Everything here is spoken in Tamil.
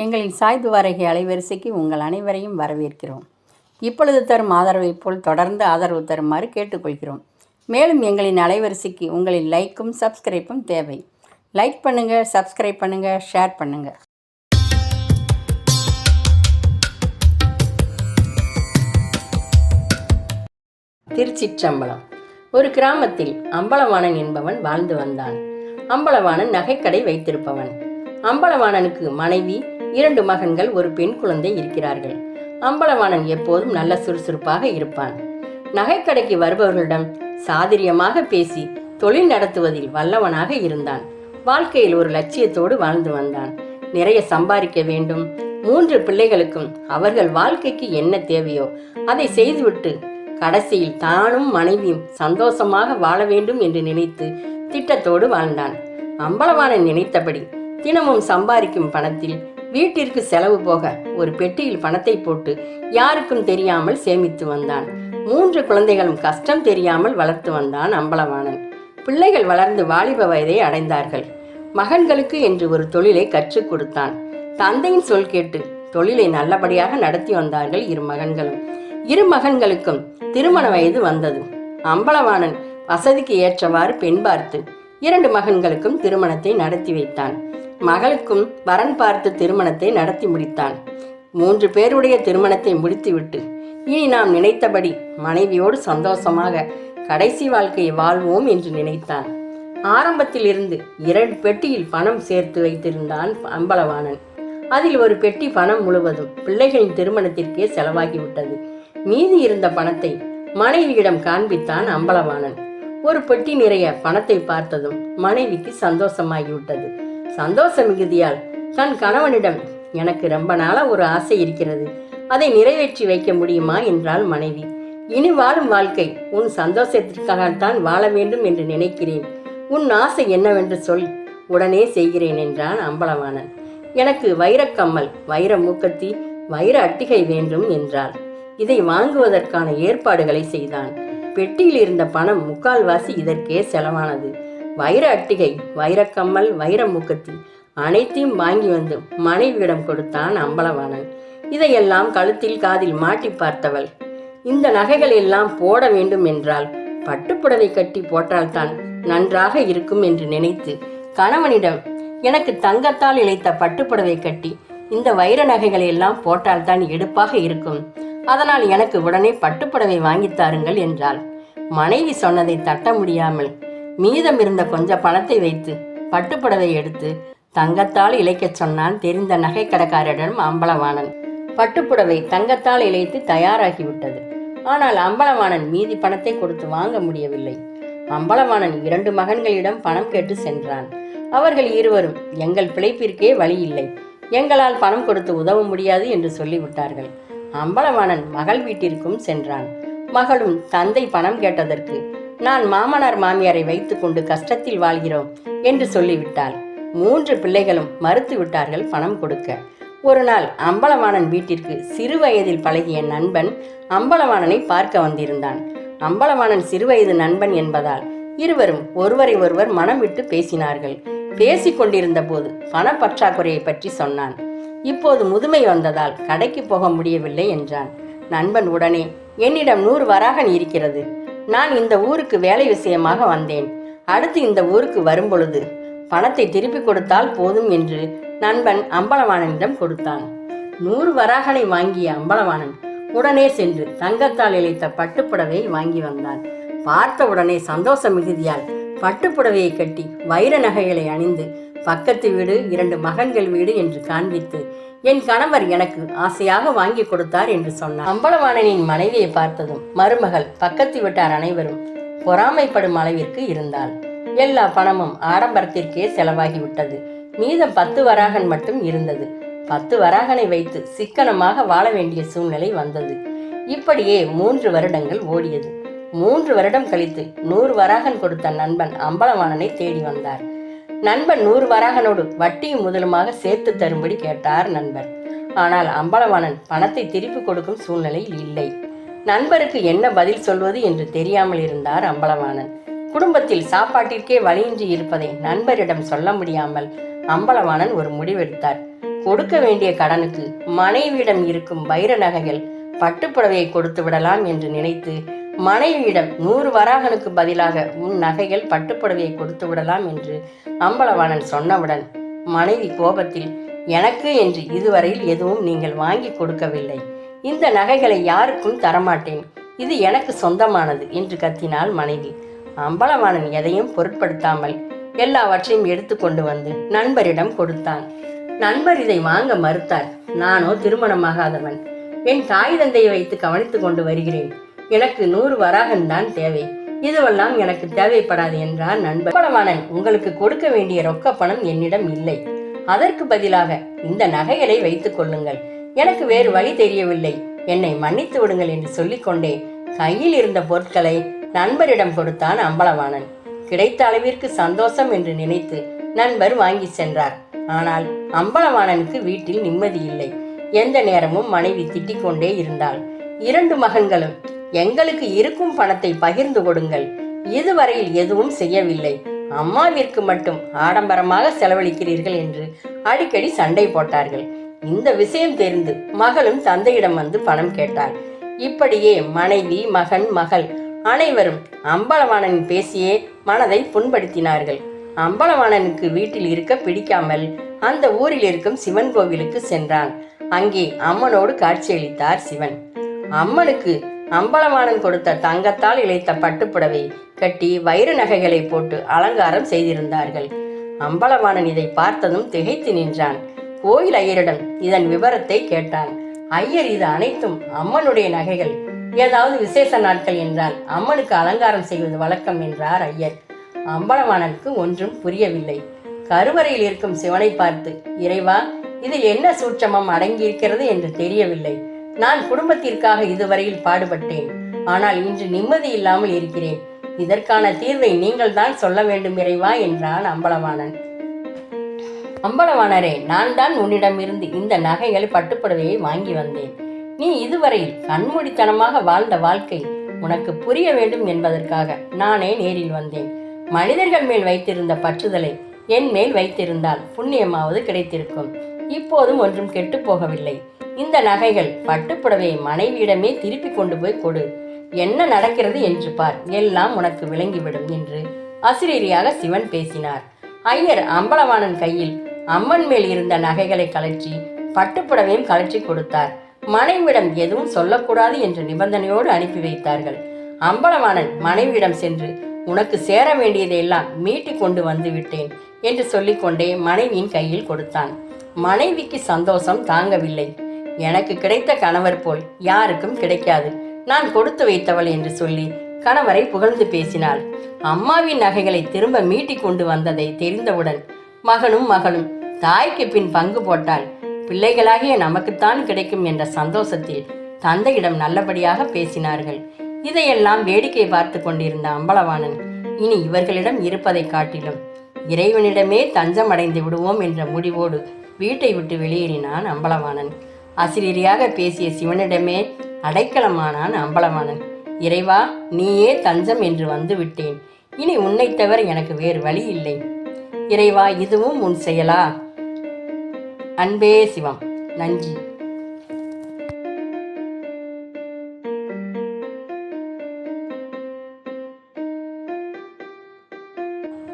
எங்களின் சாய்ந்து வாரகை அலைவரிசைக்கு உங்கள் அனைவரையும் வரவேற்கிறோம். இப்பொழுது தரும் ஆதரவைப் போல் தொடர்ந்து ஆதரவு தருமாறு கேட்டுக்கொள்கிறோம். மேலும் எங்களின் அலைவரிசைக்கு உங்களின் லைக்கும் சப்ஸ்கிரைப்பும் தேவை. லைக் பண்ணுங்கள் சப்ஸ்கிரைப் பண்ணுங்கள் ஷேர் பண்ணுங்கள் திருச்சிற்றம்பலம். ஒரு கிராமத்தில் அம்பலவாணன் என்பவன் வாழ்ந்து வந்தான். அம்பலவாணன் நகைக்கடை வைத்திருப்பவன். அம்பலவாணனுக்கு மனைவி இரண்டு மகன்கள் ஒரு பெண் குழந்தை இருக்கிறார்கள். அம்பலவாணன் எப்போதும் நல்ல சுறுசுறுப்பாக இருப்பான். நகைக்கடைக்கு வருபவர்களிடம் சாதுரியமாக பேசி தொழில் நடத்துவதில் வல்லவனாக இருந்தான். வாழ்க்கையில் ஒரு லட்சியத்தோடு வாழ்ந்து வந்தான். நிறைய சம்பாதிக்க வேண்டும். மூன்று பிள்ளைகளுக்கும் அவர்கள் வாழ்க்கைக்கு என்ன தேவையோ அதை செய்துவிட்டு கடைசியில் தானும் மனைவியும் சந்தோஷமாக வாழ வேண்டும் என்று நினைத்து திட்டத்தோடு வாழ்ந்தான். அம்பலவாணன் நினைத்தபடி தினமும் சம்பாதிக்கும் பணத்தில் வீட்டிற்கு செலவு போக ஒரு பெட்டியில் பணத்தை போட்டு யாருக்கும் தெரியாமல் சேமித்து வந்தான். மூன்று குழந்தைகளும் கஷ்டம் தெரியாமல் வளர்த்து வந்தான் அம்பலவாணன். பிள்ளைகள் வளர்ந்து வாலிப வயதை அடைந்தார்கள். மகன்களுக்கு என்று ஒரு தொழிலை கற்றுக் கொடுத்தான். தந்தையின் சொல் கேட்டு தொழிலை நல்லபடியாக நடத்தி வந்தார்கள் இரு மகன்களும். இரு மகன்களுக்கும் திருமண வயது வந்தது. அம்பலவாணன் வசதிக்கு ஏற்றவாறு பெண் பார்த்து இரண்டு மகன்களுக்கும் திருமணத்தை நடத்தி வைத்தான். மகளுக்கும் வரன் பார்த்து திருமணத்தை நடத்தி முடித்தான். மூன்று பேருடைய திருமணத்தை முடித்துவிட்டு இனி நாம் நினைத்தபடி மனைவியோடு சந்தோஷமாக கடைசி வாழ்க்கையை வாழ்வோம் என்று நினைத்தான். ஆரம்பத்தில் இருந்து இரண்டு பெட்டியில் பணம் சேர்த்து வைத்திருந்தான் அம்பலவாணன். அதில் ஒரு பெட்டி பணம் முழுவதும் பிள்ளைகளின் திருமணத்திற்கே செலவாகிவிட்டது. மீதி இருந்த பணத்தை மனைவியிடம் காண்பித்தான் அம்பலவாணன். ஒரு பெட்டி நிறைய பணத்தை பார்த்ததும் மனைவிக்கு சந்தோஷமாகிவிட்டது. சந்தோஷ மிகுதியால் தன் கணவனிடம் எனக்கு ரொம்ப நாளா ஒரு ஆசை இருக்கிறது. அதை நிறைவேற்றி வைக்க முடியுமா? என்றாள் மனைவி. இனி வாழும் வாழ்க்கை உன் சந்தோஷத்திற்காகத்தான் வாழ வேண்டும் என்று நினைக்கிறேன். உன் ஆசை என்னவென்று சொல். உடனே செய்கிறேன் என்றான் அம்பலவாணன். எனக்கு வைரக்கம்மல் வைர மூக்கத்தி வைர அட்டிகை வேண்டும் என்றாள். இதை வாங்குவதற்கான ஏற்பாடுகளை செய்தான். பெட்டியில் இருந்த பணம் முக்கால்வாசி இதற்கே செலவானது. வைர அட்டிகை வைரக்கம்மல் வைர மூக்கத்தி அனைத்தையும் வாங்கி வந்து மனைவியிடம் கொடுத்தான் அம்பலவாணன் இதையெல்லாம் கழுத்தில் காதில் மாட்டி பார்த்தவள். இந்த நகைகள் எல்லாம் போட வேண்டும் என்றால் பட்டுப்புடவை கட்டி போட்டால்தான் நன்றாக இருக்கும் என்று நினைத்து கணவனிடம் எனக்கு தங்கத்தால் இழைத்த பட்டுப்புடவை கட்டி இந்த வைர நகைகளை எல்லாம் போட்டால்தான் எடுப்பாக இருக்கும். அதனால் எனக்கு உடனே பட்டுப்புடவை வாங்கித் தாருங்கள் என்றாள். மனைவி சொன்னதை தட்ட முடியாமல் மீதம் இருந்த கொஞ்ச பணத்தை வைத்து பட்டுப்புடவை எடுத்து தங்கத்தால் இழைக்கச் சொன்னான் தெரிந்த நகைக்கடைக்காரரிடம் அம்பலவாணன். பட்டுப்புடவை தங்கத்தால் இழைத்து தயாராகிவிட்டது. ஆனால் அம்பலவாணன் மீதி பணத்தை கொடுத்து வாங்க முடியவில்லை. அம்பலவாணன் இரண்டு மகன்களிடம் பணம் கேட்டு சென்றான். அவர்கள் இருவரும் எங்கள் பிழைப்பிற்கே வழி இல்லை எங்களால் பணம் கொடுத்து உதவ முடியாது என்று சொல்லிவிட்டார்கள். அம்பலவாணன் மகள் வீட்டிற்கும் சென்றான். மகளும் தந்தை பணம் கேட்டதற்கு நான் மாமனார் மாமியாரை வைத்துக்கொண்டு கஷ்டத்தில் வாழ்கிறோம் என்று சொல்லிவிட்டாள். மூன்று பிள்ளைகளும் மறுத்து விட்டார்கள் பணம் கொடுக்க. ஒரு நாள் அம்பலவாணன் வீட்டிற்கு சிறு வயதில் பழகிய நண்பன் அம்பலவாணனை பார்க்க வந்திருந்தான். அம்பலவாணன் சிறுவயது நண்பன் என்பதால் இருவரும் ஒருவரை ஒருவர் மனம் விட்டு பேசினார்கள். பேசிக்கொண்டிருந்த போது பணப்பற்றாக்குறையை பற்றி சொன்னான். இப்போது முதுமை வந்ததால் கடைக்கு போக முடியவில்லை என்றான். நண்பன் உடனே என்னிடம் நூறு வராகன் இருக்கிறது. நான் இந்த ஊருக்கு வேலை விஷயமாக வந்தேன். அடுத்து இந்த ஊருக்கு வரும்பொழுது பணத்தை திருப்பி கொடுத்தால் போதும் என்று நண்பன் அம்பலவாணனிடம் கொடுத்தான். நூறு வராகனை வாங்கிய அம்பலவாணன் உடனே சென்று தங்கத்தால் இழைத்த பட்டுப்புடவையை வாங்கி வந்தான். பார்த்த உடனே சந்தோஷ மிகுதியால் பட்டுப்புடவையை கட்டி வைர நகைகளை அணிந்து பக்கத்து வீடு இரண்டு மகன்கள் வீடு என்று காண்பித்து என் கணவர் எனக்கு ஆசையாக வாங்கி கொடுத்தார் என்று சொன்னார். அம்பலவாணனின் மனைவியை பார்த்ததும் மருமகள் பக்கத்து வீட்டார் அனைவரும் பொறாமைப்படும் அளவிற்கு இருந்தாள். எல்லா பணமும் ஆடம்பரத்திற்கே செலவாகிவிட்டது. மீதம் பத்து வராகன் மட்டும் இருந்தது. பத்து வராகனை வைத்து சிக்கனமாக வாழ வேண்டிய சூழ்நிலை வந்தது. இப்படியே மூன்று வருடங்கள் ஓடியது. மூன்று வருடம் கழித்து நூறு வராகன் கொடுத்த நண்பன் அம்பலவாணனை தேடி வந்தார். நண்பன் நூறு வராகனோடு வட்டியும் முதலுமாக சேர்த்து தரும்படி கேட்டார் நண்பர். ஆனால் அம்பலவாணன் பணத்தை திருப்பி கொடுக்கும் சூழ்நிலையில் இல்லை. நண்பருக்கு என்ன பதில் சொல்வது என்று தெரியாமல் இருந்தார் அம்பலவாணன். குடும்பத்தில் சாப்பாட்டிற்கே வழியின்றி இருப்பதை நண்பரிடம் சொல்ல முடியாமல் அம்பலவாணன் ஒரு முடிவெடுத்தார். கொடுக்க வேண்டிய கடனுக்கு மனைவியிடம் இருக்கும் வைர நகைகள் பட்டுப்புடவையை கொடுத்து விடலாம் என்று நினைத்து மனைவியிடம் நூறு வராகனுக்கு பதிலாக உன் நகைகள் பட்டுப்புடவையை கொடுத்து விடலாம் என்று அம்பலவாணன் சொன்னவுடன் மனைவி கோபத்தில் எனக்கு என்று இதுவரையில் எதுவும் நீங்கள் வாங்கி கொடுக்கவில்லை. இந்த நகைகளை யாருக்கும் தரமாட்டேன். இது எனக்கு சொந்தமானது என்று கத்தினாள் மனைவி. அம்பலவாணன் எதையும் பொருட்படுத்தாமல் எல்லாவற்றையும் எடுத்துக்கொண்டு வந்து நண்பரிடம் கொடுத்தான். நண்பர் இதை வாங்க மறுத்தார். நானோ திருமணமாகாதவன். என் தாய் தந்தையை வைத்து கவனித்துக் கொண்டு வருகிறேன். எனக்கு நூறு வராகன் தான் தேவை. இதுவெல்லாம் எனக்கு தேவைப்படாது என்றார் நண்பர். அம்பலவாணன் உங்களுக்கு கொடுக்க வேண்டிய ரொக்க பணம் என்னிடம் இல்லை. அதற்கு பதிலாக இந்த நகைகளை வைத்துக் கொள்ளுங்கள். எனக்கு வேறு வழி தெரியவில்லை. என்னை மன்னித்து விடுங்கள் என்று சொல்லிக்கொண்டே கையில் இருந்த பொருட்களை நண்பரிடம் கொடுத்தான் அம்பலவாணன். கிடைத்த அளவிற்கு சந்தோஷம் என்று நினைத்து நண்பர் வாங்கி சென்றார். ஆனால் அம்பலவாணனுக்கு வீட்டில் நிம்மதி இல்லை. எந்த நேரமும் மனைவி திட்டிக் கொண்டே இருந்தாள். இரண்டு மகன்களும் எங்களுக்கு இருக்கும் பணத்தை பகிர்ந்து கொடுங்கள். இதுவரையில் எதுவும் செய்யவில்லை. அம்மாவிற்கு மட்டும் ஆடம்பரமாக செலவழிக்கிறீர்கள் என்று அடிக்கடி சண்டை போட்டார்கள். இந்த விஷயம் தெரிந்து மகளும் தந்தையிடம் வந்து பணம் கேட்டாள். இப்படியே மனைவி மகன் மகள் அனைவரும் அம்பலவாணன் பேசியே மனதை புண்படுத்தினார்கள். அம்பலவாணனுக்கு வீட்டில் இருக்க பிடிக்காமல் அந்த ஊரில் இருக்கும் சிவன் கோவிலுக்கு சென்றான். அங்கே அம்மனோடு காட்சியளித்தார் சிவன். அம்மனுக்கு அம்பலவாணன் கொடுத்த தங்கத்தால் இழைத்த பட்டுப்புடவை கட்டி வைர நகைகளை போட்டு அலங்காரம் செய்திருந்தார்கள். அம்பலவாணன் இதை பார்த்ததும் திகைத்து நின்றான். கோயில் ஐயரிடம் இதன் விவரத்தை கேட்டான். ஐயர் இது அனைத்தும் அம்மனுடைய நகைகள். ஏதாவது விசேஷ நாட்கள் என்றால் அம்மனுக்கு அலங்காரம் செய்வது வழக்கம் என்றார் ஐயர். அம்பலவாணனுக்கு ஒன்றும் புரியவில்லை. கருவறையில் இருக்கும் சிவனை பார்த்து இறைவா இதில் என்ன சூட்சமம் அடங்கியிருக்கிறது? என்று தெரியவில்லை. நான் குடும்பத்திற்காக இதுவரையில் பாடுபட்டேன். ஆனால் இன்று நிம்மதி இல்லாமல் இருக்கிறேன். இதற்கான தீர்வை நீங்கள் தான் சொல்ல வேண்டும் இறைவா என்றான் அம்பலவாணன். அம்பலவாணரே நான் தான் உன்னிடமிருந்து இந்த நகைகள் பட்டுப்புடவையை வாங்கி வந்தேன். நீ இதுவரையில் கண்மூடித்தனமாக வாழ்ந்த வாழ்க்கை உனக்கு புரிய வேண்டும் என்பதற்காக நானே நேரில் வந்தேன். மனிதர்கள் மேல் வைத்திருந்த பற்றுதலை என் மேல் வைத்திருந்தால் புண்ணியமாவது கிடைத்திருக்கும். இப்போதும் ஒன்றும் கெட்டுப் போகவில்லை. இந்த நகைகள் பட்டுப்புடவையை மனைவியிடமே திருப்பி கொண்டு போய் கொடு. என்ன நடக்கிறது என்று பார். எல்லாம் உனக்கு விளங்கிவிடும் என்று அசிரீரியாக சிவன் பேசினார். ஐயர் அம்பலவாணன் கையில் அம்மன் மேல் இருந்த நகைகளை கலற்றி பட்டுப்புடவையும் கலற்றி கொடுத்தார். மனைவியிடம் எதுவும் சொல்லக்கூடாது என்ற நிபந்தனையோடு அனுப்பி வைத்தார்கள். அம்பலவாணன் மனைவியிடம் சென்று உனக்கு சேர வேண்டியதையெல்லாம் மீட்டி கொண்டு வந்து விட்டேன் என்று சொல்லிக்கொண்டே மனைவியின் கையில் கொடுத்தான். மனைவிக்கு சந்தோஷம் தாங்கவில்லை. எனக்கு கிடைத்த கணவர் போல் யாருக்கும் கிடைக்காது. நான் கொடுத்து வைத்தவள் என்று சொல்லி கணவரை புகழ்ந்து பேசினாள். அம்மாவின் நகைகளை திரும்ப மீட்டி கொண்டு வந்ததை தெரிந்தவுடன் மகனும் மகளும் தாய்க்கு பின் பங்கு போட்டால் பிள்ளைகளாகிய நமக்குத்தான் கிடைக்கும் என்ற சந்தோஷத்தில் தந்தையிடம் நல்லபடியாக பேசினார்கள். இதையெல்லாம் வேடிக்கை பார்த்து கொண்டிருந்த அம்பலவாணன் இனி இவர்களிடம் இருப்பதை காட்டிலும் இறைவனிடமே தஞ்சம் அடைந்து விடுவோம் என்ற முடிவோடு வீட்டை விட்டு வெளியேறினான் அம்பலவாணன். அசிரீரியாக பேசிய சிவனிடமே அடைக்கலமானான் அம்பலமானன் இறைவா நீயே தஞ்சம் என்று வந்து விட்டேன். இனி உன்னை தவிர எனக்கு வேறு வழி இல்லை. இறைவா இதுவும் உன் செயலா? அன்பே சிவம் நன்றி.